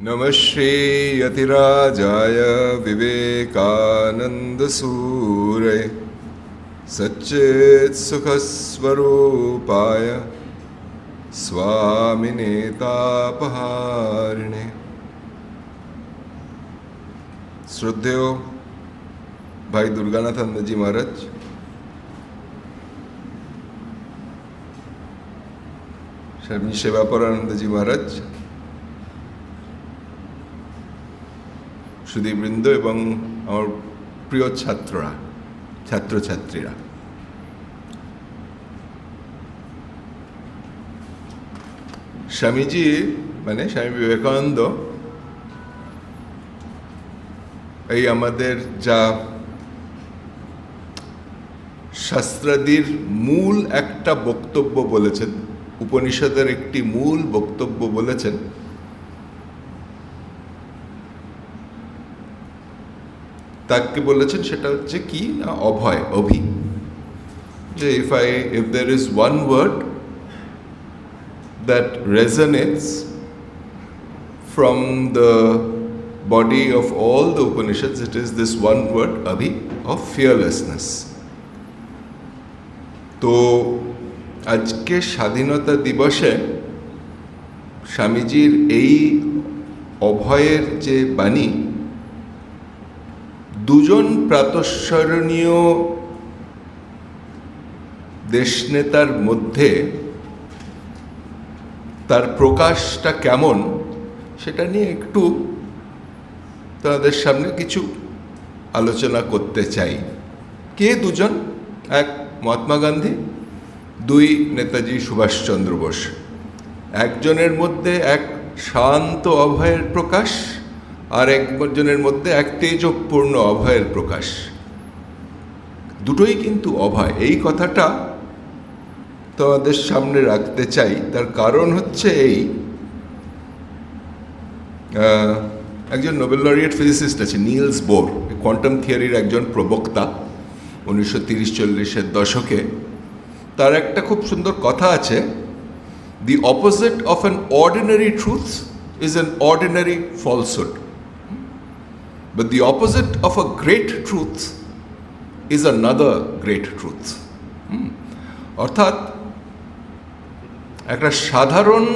नमः श्रीयतिराजाय विवेकानन्दसूरे सच्चेत्सुखस्वरूपाय स्वामिनेतापहारिणे श्रद्धेयो भाई दुर्गानाथ जी महाराज। शर्मी सेवापरानंद जी महाराज। সুদীবৃন্দ এবং আমার প্রিয় ছাত্ররা, ছাত্রছাত্রীরা। স্বামীজি মানে স্বামী বিবেকানন্দ, এই আমাদের যা শাস্ত্রাদির মূল একটা বক্তব্য বলেছেন, উপনিষদের একটি মূল বক্তব্য বলেছেন তাকে বলেছেন সেটা হচ্ছে কি অভয় অভি যে if I if there is one word that resonates from the body of all the Upanishads, it is this one word, abhi, of fearlessness. তো আজকে স্বাধীনতা দিবসে স্বামীজির এই অভয়ের যে বাণী দুজন প্রাতঃস্মরণীয় দেশনেতার মধ্যে তার প্রকাশটা কেমন সেটা নিয়ে একটু তাদের সামনে কিছু আলোচনা করতে চাই। কে দুজন? এক মহাত্মা গান্ধী, দুই নেতাজি সুভাষচন্দ্র বোস। একজনের মধ্যে এক শান্ত অভয়ের প্রকাশ আর একজনের মধ্যে এক তেজপূর্ণ অভয়ের প্রকাশ। দুটোই কিন্তু অভয়। এই কথাটা তোমাদের সামনে রাখতে চাই। তার কারণ হচ্ছে এই একজন নোবেল লরিয়েট ফিজিসিস্ট আছে নিলস বোর, কোয়ান্টাম থিওরির একজন প্রবক্তা উনিশশো তিরিশ চল্লিশের দশকে। তার একটা খুব সুন্দর কথা আছে the opposite of an ordinary truth is an ordinary falsehood but the opposite of a great truth is another great truth অর্থাৎ, একটা সাধারণ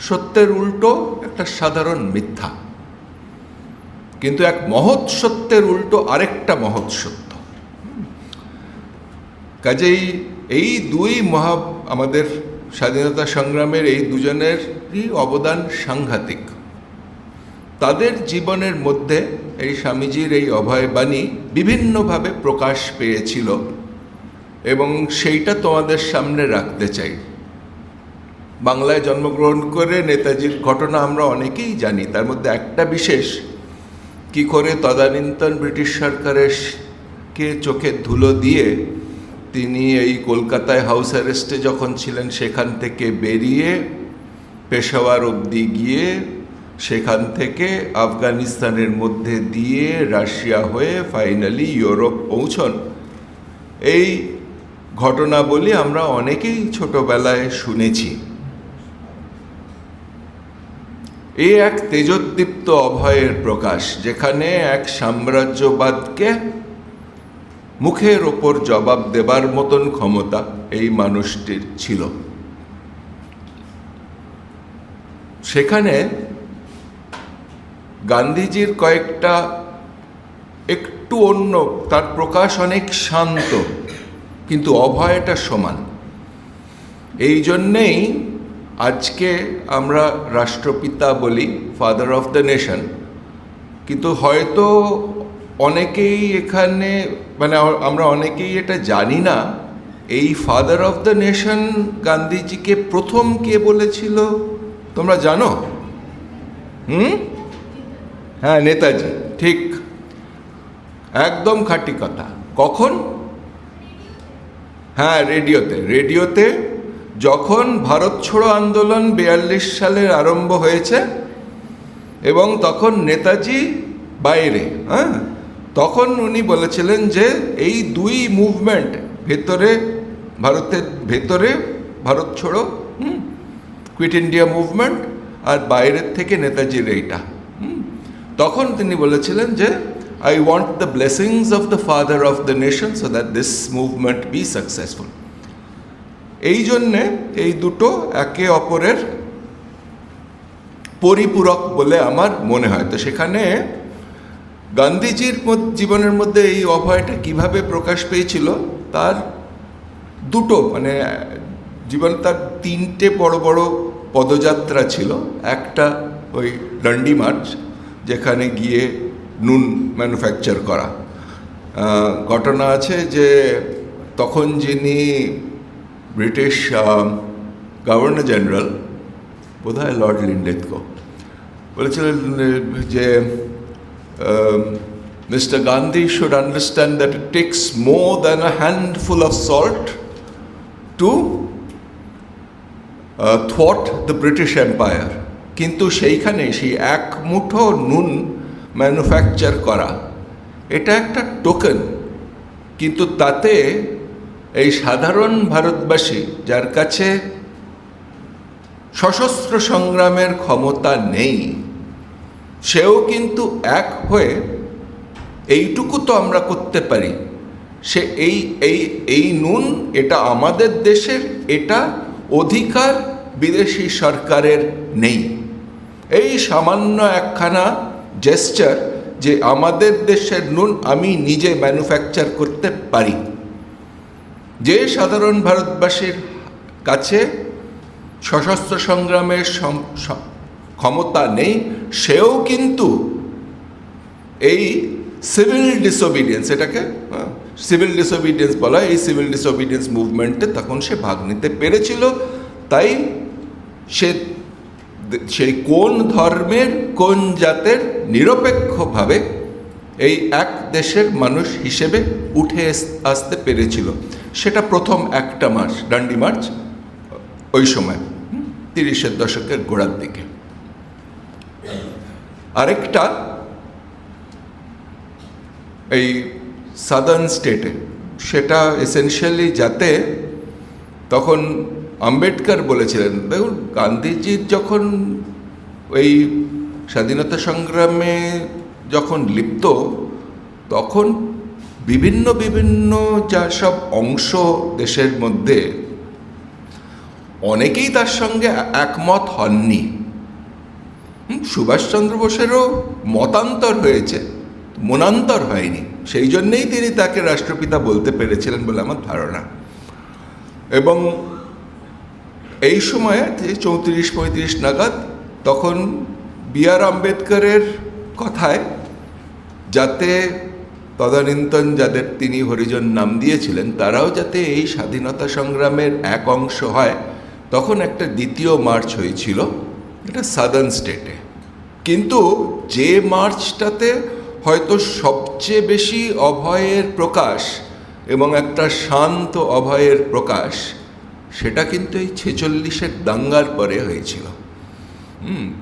সত্যের উল্টো, একটা সাধারণ মিথ্যা। কিন্তু এক মহৎ সত্যের উল্টো আরেকটা মহৎ সত্য। কাজেই এই দুই মহা আমাদের স্বাধীনতা সংগ্রামের এই দুজনেরই অবদান সাংঘাতিক। তাদের জীবনের মধ্যে এই স্বামীজির এই অভয় বাণী বিভিন্নভাবে প্রকাশ পেয়েছিল এবং সেইটা তোমাদের সামনে রাখতে চাই। বাংলায় জন্মগ্রহণ করে নেতাজির ঘটনা আমরা অনেকেই জানি, তার মধ্যে একটা বিশেষ, কি করে তদানীন্তন ব্রিটিশ সরকারের কে চোখে ধুলো দিয়ে তিনি এই কলকাতায় হাউস অ্যারেস্টে যখন ছিলেন, সেখান থেকে বেরিয়ে পেশাওয়ার অবধি গিয়ে সেখান থেকে আফগানিস্তানের মধ্যে দিয়ে রাশিয়া হয়ে ফাইনালি ইউরোপ পৌঁছন। এই ঘটনাবলী আমরা অনেকেই ছোটবেলায় শুনেছি। এ এক তেজোদ্দীপ্ত অভয়ের প্রকাশ, যেখানে এক সাম্রাজ্যবাদকে মুখের ওপর জবাব দেবার মতন ক্ষমতা এই মানুষটির ছিল। সেখানে গান্ধীজির কয়েকটা একটু অন্য, তার প্রকাশ অনেক শান্ত, কিন্তু অভয়টা সমান। এই জন্যেই আজকে আমরা রাষ্ট্রপিতা বলি ফাদার অফ দ্য নেশন কিন্তু হয়তো অনেকেই এখানে মানে আমরা অনেকেই এটা জানি না, এই ফাদার অফ দ্য নেশন গান্ধীজিকে প্রথম কে বলেছিল? তোমরা জানো? হুম? হ্যাঁ নেতাজি, ঠিক। একদম খাঁটি কথা। কখন? হ্যাঁ রেডিওতে। রেডিওতে যখন ভারত ছোড়ো আন্দোলন বিয়াল্লিশ সালের আরম্ভ হয়েছে এবং তখন নেতাজি বাইরে হ্যাঁ তখন উনি বলেছিলেন যে এই দুই মুভমেন্ট ভেতরে, ভারতের ভেতরে ভারত ছোড়ো, হুম কুইট ইন্ডিয়া মুভমেন্ট আর বাইরের থেকে নেতাজির এইটা? তখন তিনি বলেছিলেন যে I want the blessings of the father of the nation so that this movement be successful এই জন্যে এই দুটো একে অপরের পরিপূরক বলে আমার মনে হয়। তো সেখানে গান্ধীজির জীবনের মধ্যে এই অভয়টা কীভাবে প্রকাশ পেয়েছিল, তার দুটো মানে জীবন, তার তিনটে বড় বড় পদযাত্রা ছিল। একটা ওই ডান্ডি মার্চ যেখানে গিয়ে নুন ম্যানুফ্যাকচার করা। ঘটনা আছে যে তখন যিনি ব্রিটিশ গভর্নর জেনারেল বোধ হয় লর্ড লিন্ডেথকো বলেছিলেন যে mister Gandhi should understand that it takes more than a handful of salt to thought the British empire কিন্তু সেইখানে সেই এক মুঠো নুন ম্যানুফ্যাকচার করা। এটা একটা টোকেন কিন্তু তাতে এই সাধারণ ভারতবাসী, যার কাছে সশস্ত্র সংগ্রামের ক্ষমতা নেই, সেও কিন্তু এক হয়ে এইটুকু তো আমরা করতে পারি। সে এই এই এই নুন এটা আমাদের দেশের, এটা অধিকার বিদেশি সরকারের নেই। এই সামান্য একখানা জেস্টার যে আমাদের দেশের নুন আমি নিজে ম্যানুফ্যাকচার করতে পারি। যে সাধারণ ভারতবাসীর কাছে সশস্ত্র সংগ্রামের ক্ষমতা নেই, সেও কিন্তু এই সিভিল ডিসোবিডিয়েন্স এটাকে সিভিল ডিসোবিডিয়েন্স বলা এই সিভিল ডিসোবিডিয়েন্স মুভমেন্টে তখন সে ভাগ নিতে পেরেছিল। তাই সে সেই কোন ধর্মের, কোন জাতের নিরপেক্ষভাবে এই এক দেশের মানুষ হিসেবে উঠে আসতে পেরেছিল? সেটা প্রথম একটা মাস ডান্ডি মার্চ, ওই সময় তিরিশের দশকের গোড়ার দিকে। আরেকটা, এই সাদার্ন স্টেটে সেটা এসেনশিয়ালি যাতে তখন আম্বেদকর বলেছিলেন, দেখুন গান্ধীজির যখন ওই স্বাধীনতা সংগ্রামে যখন লিপ্ত, তখন বিভিন্ন বিভিন্ন যা সব অংশ দেশের মধ্যে অনেকেই তার সঙ্গে একমত হননি। সুভাষচন্দ্র বোসেরও মতান্তর হয়েছে, মনান্তর হয়নি। সেই জন্যেই তিনি তাকে রাষ্ট্রপিতা বলতে পেরেছিলেন বলে আমার ধারণা। এবং এই সময়ে চৌত্রিশ, পঁয়ত্রিশ নাগাদ তখন বি আর আম্বেদকরের কথায় যাতে তদানীন্তন যাদের তিনি হরিজন নাম দিয়েছিলেন, তারাও যাতে এই স্বাধীনতা সংগ্রামের এক অংশ হয়, তখন একটা দ্বিতীয় মার্চ হয়েছিল, এটা সাদার্ন স্টেটে। কিন্তু যে মার্চটাতে হয়তো সবচেয়ে বেশি অভয়ের প্রকাশ এবং একটা শান্ত অভয়ের প্রকাশ সেটা কিন্তু এই ছেচল্লিশের দাঙ্গার পরে হয়েছিল।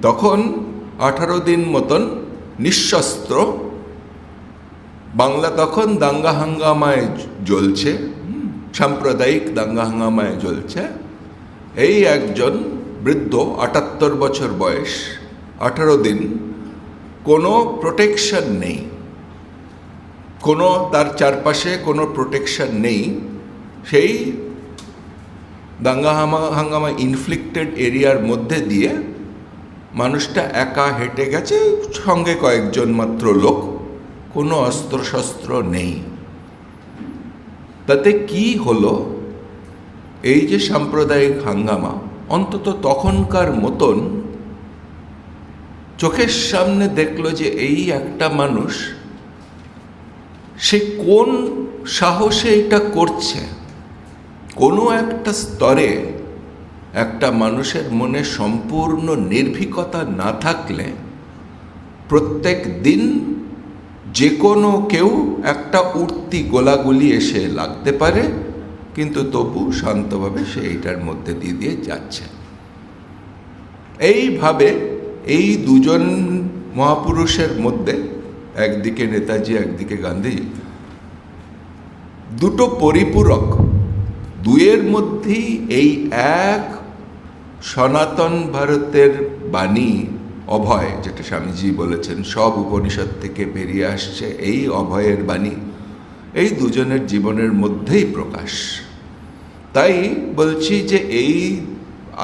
তখন আঠারো দিন মতন নিঃশস্ত্র, বাংলা তখন দাঙ্গা হাঙ্গামায় জ্বলছে সাম্প্রদায়িক দাঙ্গা হাঙ্গামায় জ্বলছে। এই একজন বৃদ্ধ, আটাত্তর বছর বয়স, আঠারো দিন, কোনো প্রোটেকশন নেই। কোনো তার চারপাশে কোনো প্রোটেকশন নেই। সেই দাঙ্গা হাঙ্গামা ইনফ্লিক্টেড এরিয়ার মধ্যে দিয়ে মানুষটা একা হেঁটে গেছে, সঙ্গে কয়েকজন মাত্র লোক, কোনো অস্ত্রশস্ত্র নেই। তাতে কি হলো? এই যে সাম্প্রদায়িক হাঙ্গামা, অন্তত তখনকার মতন চোখের সামনে দেখল যে এই একটা মানুষ, সে কোন সাহসে এটা করছে? কোনো একটা স্তরে একটা মানুষের মনে সম্পূর্ণ নির্ভীকতা না থাকলে প্রত্যেক দিন যে কোনো কেউ একটা উঠতি গোলাগুলি এসে লাগতে পারে, কিন্তু তবু শান্তভাবে সে এইটার মধ্যে দিয়ে দিয়ে যাচ্ছে। এইভাবে এই দুজন মহাপুরুষের মধ্যে একদিকে নেতাজি, একদিকে গান্ধীজি, দুটো পরিপূরক দুয়ের মধ্যেই এই এক সনাতন ভারতের বাণী অভয়, যেটা স্বামীজি বলেছেন, সব উপনিষদ থেকে বেরিয়ে আসছে এই অভয়ের বাণী। এই দুজনের জীবনের মধ্যেই প্রকাশ। তাই বলছি যে এই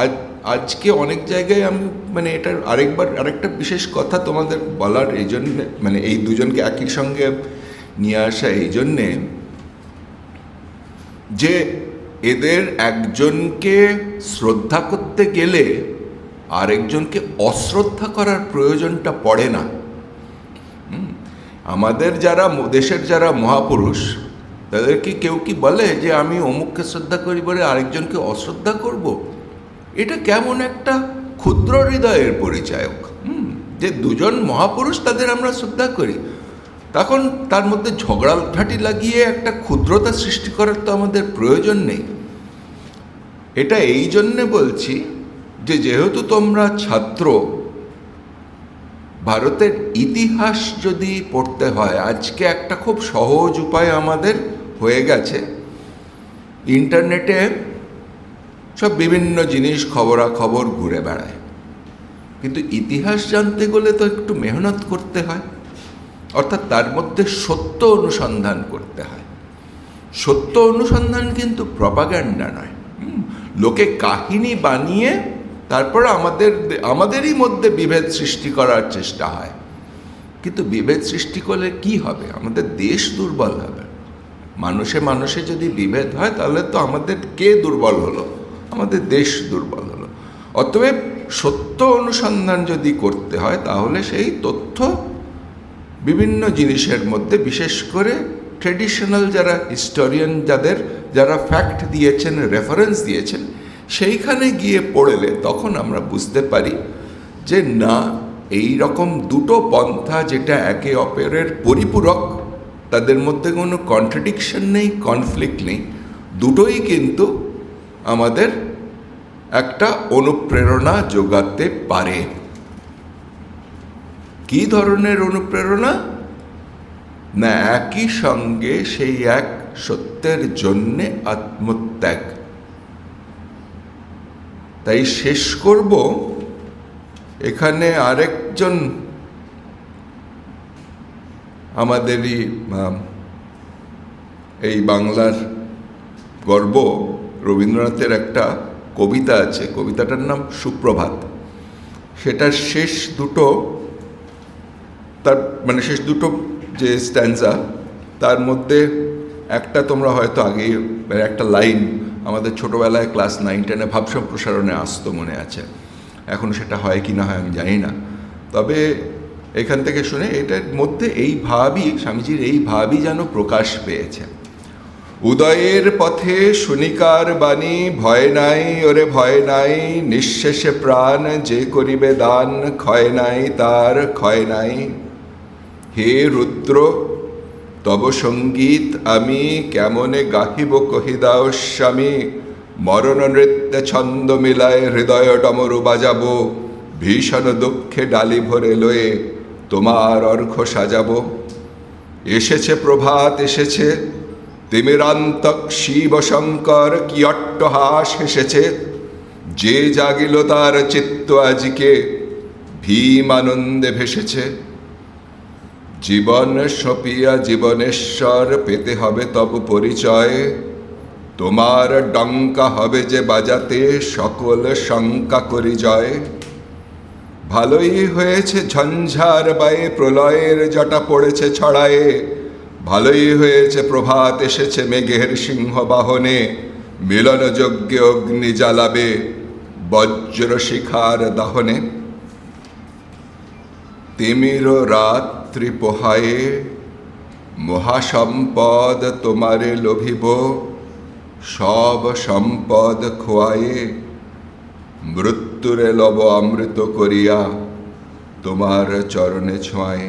আজ, আজকে অনেক জায়গায় আমি মানে এটার আরেকবার, আরেকটা বিশেষ কথা তোমাদের বলার এই জন্যে মানে এই দুজনকে একই সঙ্গে নিয়ে আসা এই জন্যে যে এদের একজনকে শ্রদ্ধা করতে গেলে আরেকজনকে অশ্রদ্ধা করার প্রয়োজনটা পড়ে না। আমাদের যারা দেশের যারা মহাপুরুষ, তাদেরকে কেউ কি বলে যে আমি অমুককে শ্রদ্ধা করি বলে আরেকজনকে অশ্রদ্ধা করব? এটা কেমন একটা ক্ষুদ্র হৃদয়ের পরিচায়ক। হুম? যে দুজন মহাপুরুষ তাদের আমরা শ্রদ্ধা করি। তখন তার মধ্যে ঝগড়াঝাটি লাগিয়ে একটা ক্ষুদ্রতা সৃষ্টি করার তো আমাদের প্রয়োজন নেই। এটা এই জন্যে বলছি যে যেহেতু তোমরা ছাত্র, ভারতের ইতিহাস যদি পড়তে হয়, আজকে একটা খুব সহজ উপায় আমাদের হয়ে গেছে। ইন্টারনেটে সব বিভিন্ন জিনিস, খবরাখবর ঘুরে বেড়ায়। কিন্তু ইতিহাস জানতে গেলে তো একটু মেহনত করতে হয়। অর্থাৎ তার মধ্যে সত্য অনুসন্ধান করতে হয়। সত্য অনুসন্ধান কিন্তু প্রপাগ্যান্ডা নয়? লোকে কাহিনী বানিয়ে তারপর আমাদের আমাদেরই মধ্যে বিভেদ সৃষ্টি করার চেষ্টা হয়। কিন্তু বিভেদ সৃষ্টি করলে কি হবে? আমাদের দেশ দুর্বল হবে। মানুষে মানুষে যদি বিভেদ হয়, তাহলে তো আমাদের কে দুর্বল হলো? আমাদের দেশ দুর্বল হলো। অতএব সত্য অনুসন্ধান যদি করতে হয়, তাহলে সেই তথ্য বিভিন্ন জিনিসের মধ্যে, বিশেষ করে ট্রেডিশনাল যারা হিস্টোরিয়ান যাদের, যারা ফ্যাক্ট দিয়েছেন রেফারেন্স দিয়েছেন, সেইখানে গিয়ে পড়লে তখন আমরা বুঝতে পারি যে না এই রকম দুটো পন্থা যেটা একে অপরের পরিপূরক, তাদের মধ্যে কোনো কন্ট্রাডিকশন নেই কনফ্লিক্ট নেই, দুটোই কিন্তু আমাদের একটা অনুপ্রেরণা যোগাতে পারে। কি ধরনের অনুপ্রেরণা? না, একই সঙ্গে সেই এক সত্যের জন্যে আত্মত্যাগ। তাই শেষ করব এখানে আরেকজন আমাদেরই এই বাংলার গর্ব, রবীন্দ্রনাথের একটা কবিতা আছে। কবিতাটার নাম সুপ্রভাত। সেটার শেষ দুটো তার মানে শেষ দুটো যে স্ট্যান্সা তার মধ্যে একটা তোমরা হয়তো আগে মানে একটা লাইন আমাদের ছোটোবেলায় ক্লাস নাইন টেনে ভাব সম্প্রসারণে আসতো মনে আছে। এখন সেটা হয় কি না হয় আমি জানি না। তবে এখান থেকে শুনে এটার মধ্যে এই ভাবই, স্বামীজির এই ভাবই যেন প্রকাশ পেয়েছে। উদয়ের পথে শুনিকার বাণী, ভয় নাই, ওরে ভয় নাই, নিঃশেষে প্রাণ যে করিবে দান, ক্ষয় নাই, তার ক্ষয় নাই। হে রুদ্র, তব সংগীত আমি কেমনে গাহিব কহিদাও স্বামী? মরণ নৃত্যে ছন্দ মিলায় হৃদয় ডমরু বাজাবো, ভীষণ দুঃখে ডালি ভরে লয়ে তোমার অর্ঘ সাজাবো। এসেছে প্রভাত, এসেছে, তিমিরান্তক শিব শঙ্কর, কি অট্টহাস এসেছে যে জাগিল তার চিত্ত আজকে, ভীম আনন্দে ভেসেছে। জীবন সপিয়া জীবনেশ্বর পেতে হবে তব পরিচয়। তোমার ডঙ্কা হবে যে বাজাতে সকল শঙ্কা করি জয়। ভালোই হয়েছে ঝঞ্ঝার বায়ে প্রলয়ের জটা পড়েছে ছড়ায়ে। ভালোই হয়েছে প্রভাত এসেছে মেঘের সিংহ বাহনে মিলন যজ্ঞে অগ্নি জ্বালাবে বজ্র শিখার দাহনে। তিমির রাত্রি পোহায়ে, মহাসম্পদ তোমারে লোভিব, সব সম্পদ খোয়ায়ে। মৃত্যুরে লব অমৃত করিয়া, তোমার চরণে ছোঁয়ায়।